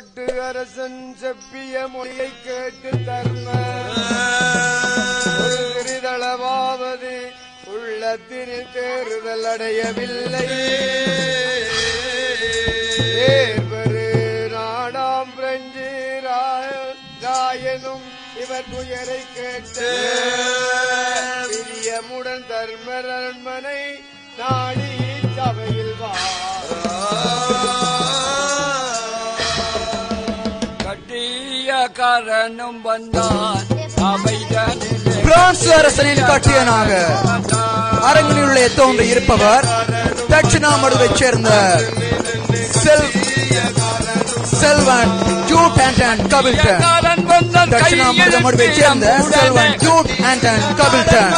நாட்டு அரசன் செப்பிய மொழியை கேட்டு தர்ம. ஒரு சிறிதளவாவது உள்ளத்தினில் தேறுதல் அடையவில்லை. ஏற்பரு நாடாம் பிரெஞ்சு ராயனும் இவர் துயரை கேட்டு பிரியமுடன் தர்மரண்மனை நாடி சபையில் வா. கட்டியக்காரனும் வந்தான் பிரான்ஸ் அரசனின் கட்டியனாக அரங்கில் உள்ள தோன்றி இருப்பவர் தட்சிணாமடுவைச் சேர்ந்த செல் செல்வன் ஜூட் ஆண்டன் கபில்டன். காரன் வந்தான் தட்சிணாமடுத மடுவைச் சேர்ந்த செல்வன் ஜூட் ஆண்டன் கபில்டன்.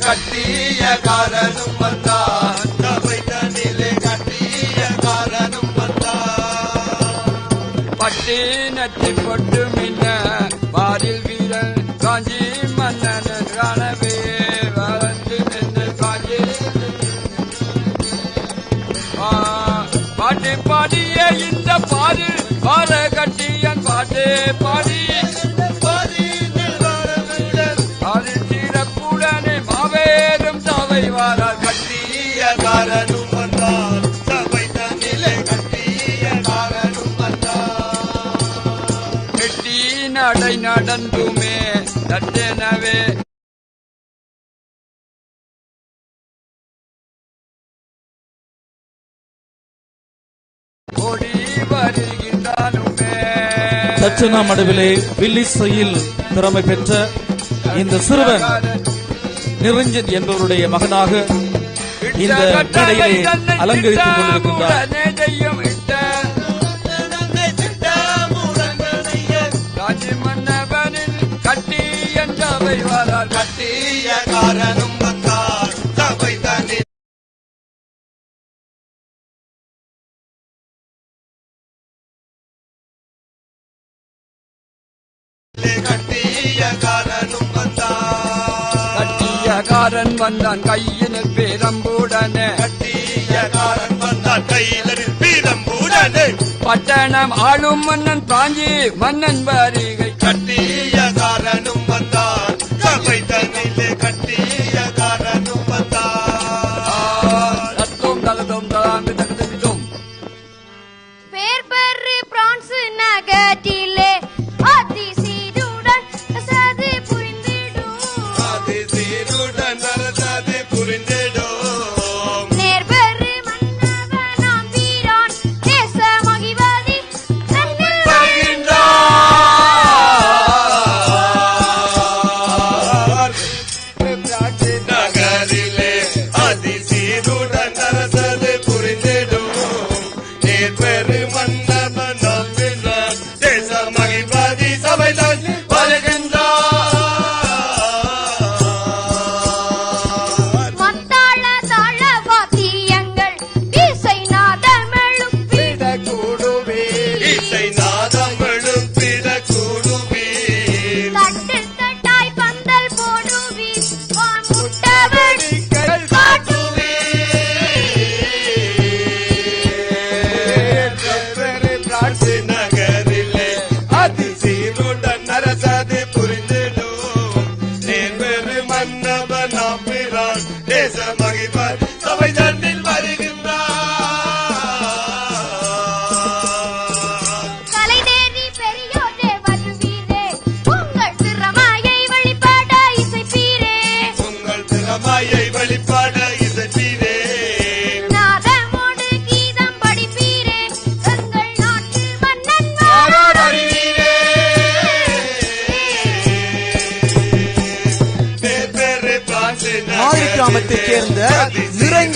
கட்டிய காரனும் பாட்டு பாடிய இந்த பாரு பார கட்டியன் பாட்டு பாடி. அது சிறப்புடனே சபை வார கட்டிய காரனும் வந்தார். சபை தன்னிலே கட்டிய காரனும் வந்தார். கெட்டி நடை நடந்துமே தட்டெனவே தட்சணா மடுவிலே வில்லிசையில் திறமை பெற்ற இந்த சிறுவன் நிரஞ்சன் என்பவருடைய மகனாக இந்த கடையிலே அலங்கரித்துக் கொண்டிருக்கின்றார் கட்டி என்றவை கட்டிய காரனும் வந்தான் கையினில் பேரம்புடனே கட்டிய காரன் வந்தார் கையில் பீரம்புடனே பட்டணம் ஆளும் மன்னன் பாஞ்சி மன்னன் வாரிகை. கட்டிய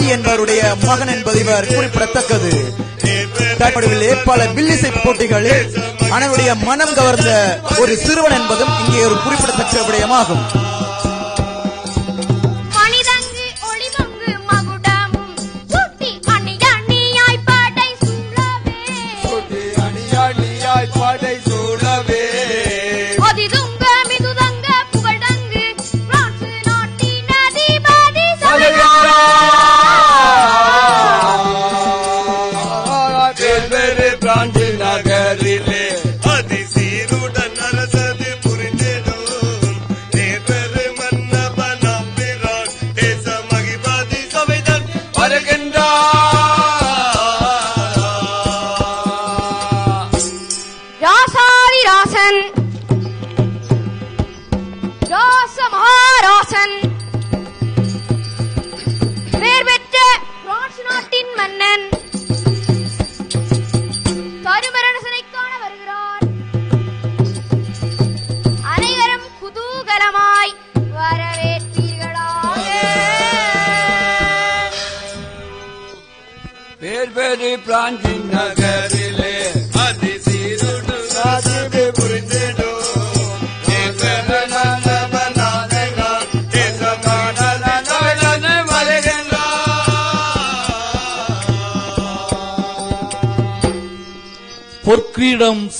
நிரங்கி என்பவருடைய மகன் என்பது இவர் குறிப்பிடத்தக்கது. தற்படுவிலே பல வில்லிசை போட்டிகளில் அனைவருடைய மனம் கவர்ந்த ஒரு சிறுவன் என்பதும் இங்கே ஒரு குறிப்பிடத்தக்க விடயமாகும்.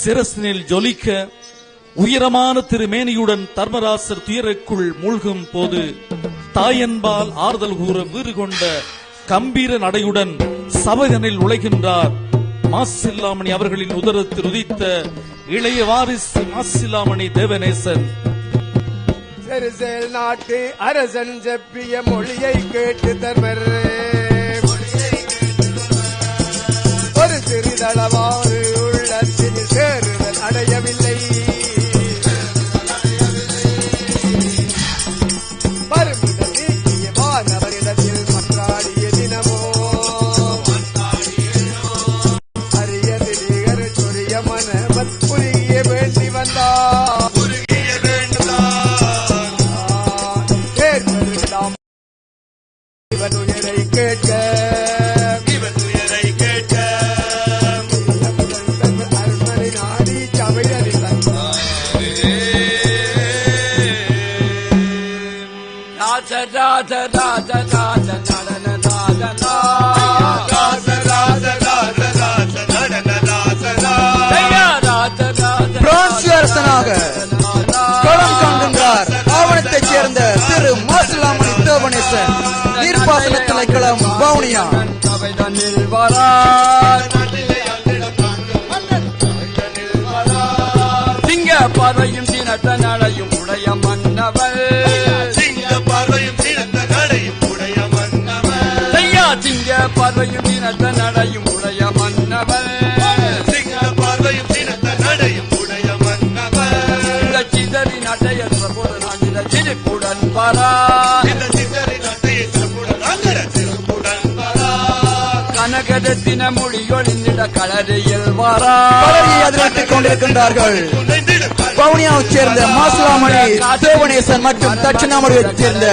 சிரசினில் ஜொலிக்க உயரமான திருமேனியுடன் தர்மராசர் துயருக்குள் மூழ்கும் போது தாயன்பால் ஆறுதல் கூற வீறு கொண்ட கம்பீர நடையுடன் சபதனில் உழைகின்றார் மாசில்லாமணி அவர்களின் உதரத்தில் உதித்த இளைய வாரிசு மாசில்லாமணி தேவநேசன். செருசேல் நாட்டு அரசன் செப்பிய மொழியை கேட்டு தர்மர். ஒரு சிறிதளவா வந்தார் தேவநேசன் நீர்ப்பாசன திணைக்களம் வவுனியா. சபை தன்னில் வரார் சிங்க பறையும் சினத்த நடையும் உடைய மன்னவள் சிங்க பார்வையும் சிறந்த நடையும் உடைய மன்னவன் ஐயா சிங்க பறையும் சினத்த நடையும் கனகரத்தின மொழி ஒளிந்திட களரியில் வரா. பலரை எதிர்த்துக் கொண்டிருக்கின்றார்கள். வவுனியாவைச் சேர்ந்த மாசிலாமணி தேவநேசன் மற்றும் தட்சிணாமணியைச் சேர்ந்த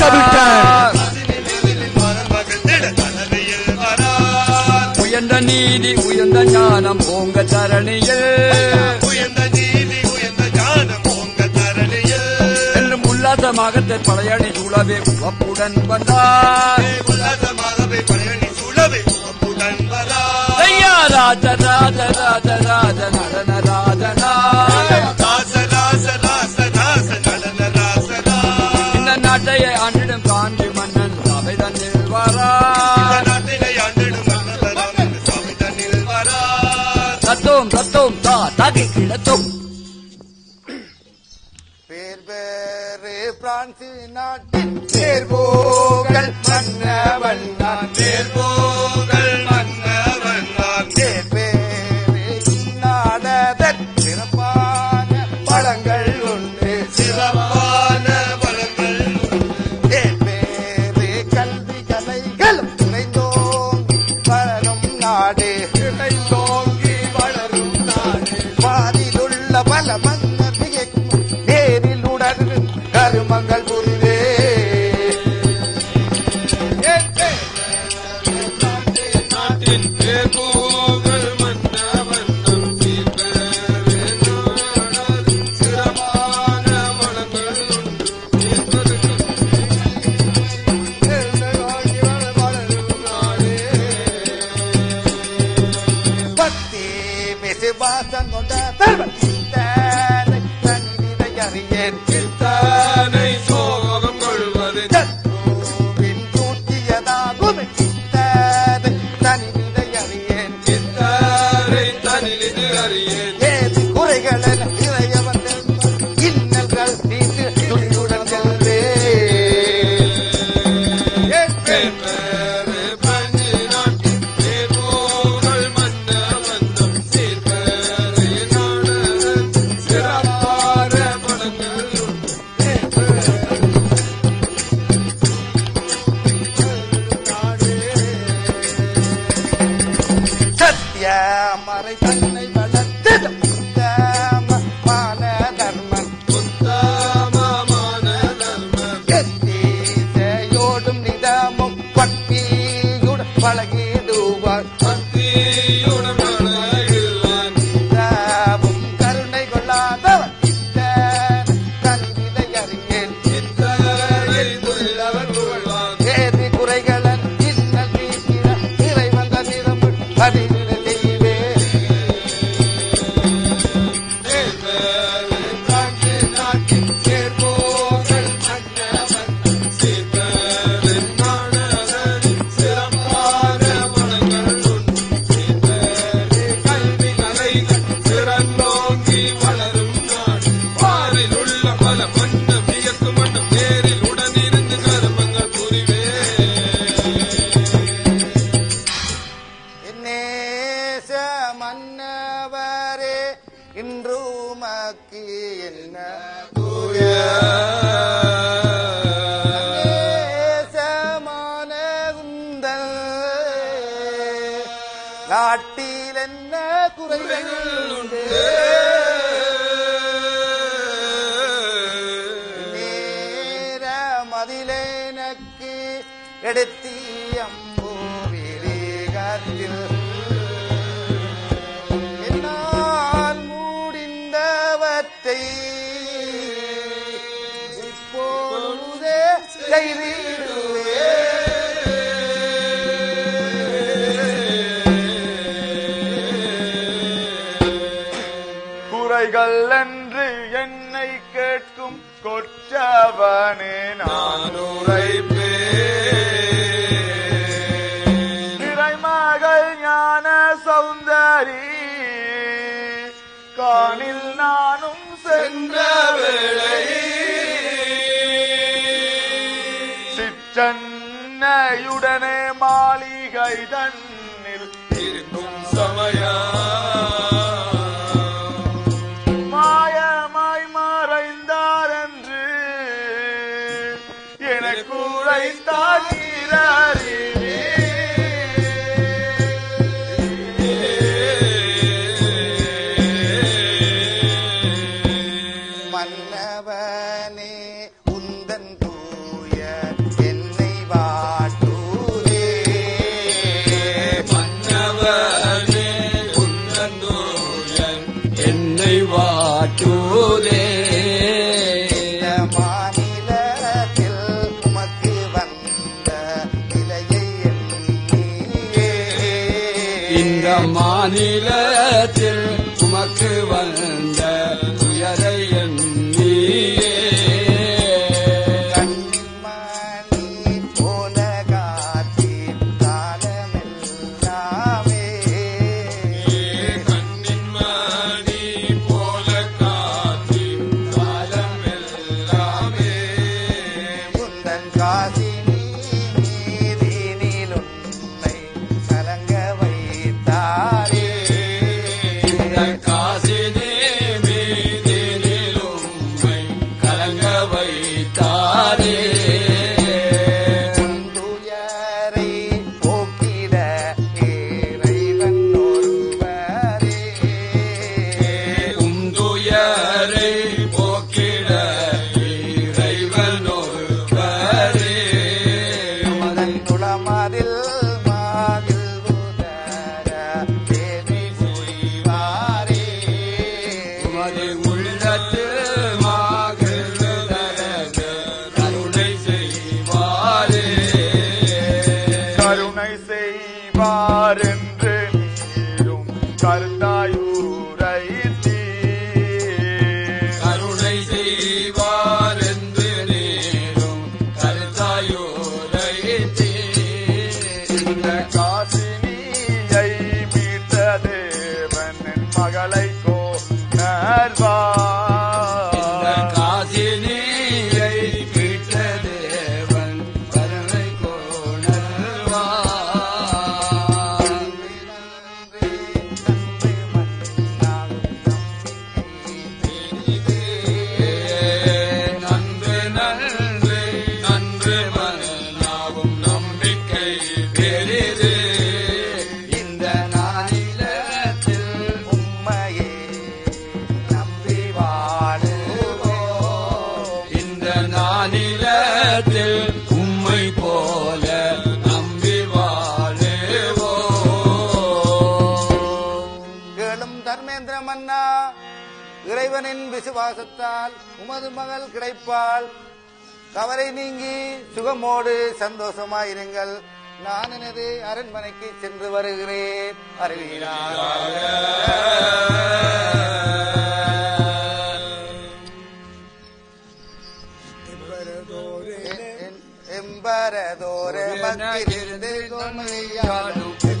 கபில்டன் உயர்ந்த நீதி உயர்ந்த ஞானம் ஓங்க தரணியில். உயர்ந்த நீதி உயர்ந்த ஞானம் உங்க தரணியில் என்றும் உல்லாசமாக பழையணி சூழவே உவப்புடன் வந்தார். உல்லாசமாகவே பழையணி ராஜ ராஜ ராஜ ராஜ நடன ராஜனா ராச ராச ராச ராச நடன ராசனா இந்த நாட்டையை ஆண்டிடும் காஞ்சி மன்னன் சபை தன்னில் வரா நாட்டினை ஆண்டிடும் மன்னவராம் தன்னில் வரா தத்தோம் தத்தோம் தா தகை கிடத்தோம் பேர் பேரு பிரான்சி நாட்டின் தேர்வோகள் மன்னவன் நான் தேர்வோ Ojalá இன்றுமக்கு என்ன இவைகள் அன்று என்னை கேட்கும் கொற்றவனே நான் உரைப்பே. திரைமகள் ஞான சௌந்தரி காணில் நானும் சென்ற வேளை. சிற்றன்னையுடனே மாளிகை தன் அது உள்ளத்து செய்தால் உமது மகள் கிடைப்பாள். கவலை நீங்கி சுகமோடு சந்தோஷமாயிருங்கள். நான் எனது அரண்மனைக்கு சென்று வருகிறேன். அறிவினார் எம்பரதோரே பக்திருந்து தொன்மையாடும்.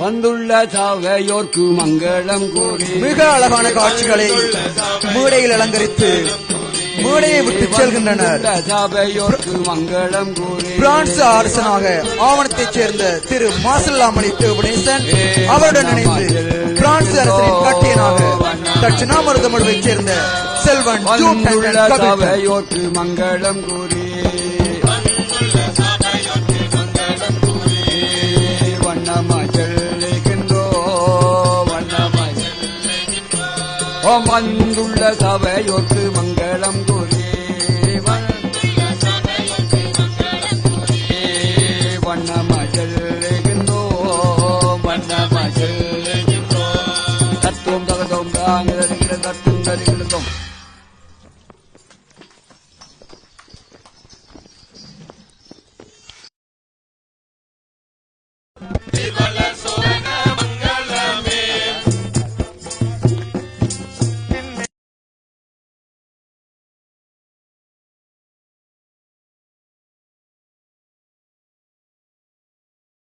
வந்துள்ள சாகையோர்க்கு மங்களம் கூறி மிக அழகான காட்சிகளை மூடையில் அலங்கரித்து மேடையை விட்டு செல்கின்றனர். மங்களம் பிரான்ஸ் அரசனாக ஆவணத்தைச் சேர்ந்த திரு மாசல்லாமணி தேவநேசன் அவருடன் இணைந்து பிரான்ஸ் அரசனின் கட்டியனாக தட்சிணாமருதமடுவைச் சேர்ந்த செல்வன் சபையோர்க்கு மங்களம் கூறி. வந்துள்ள சபையோர்க்கு Alam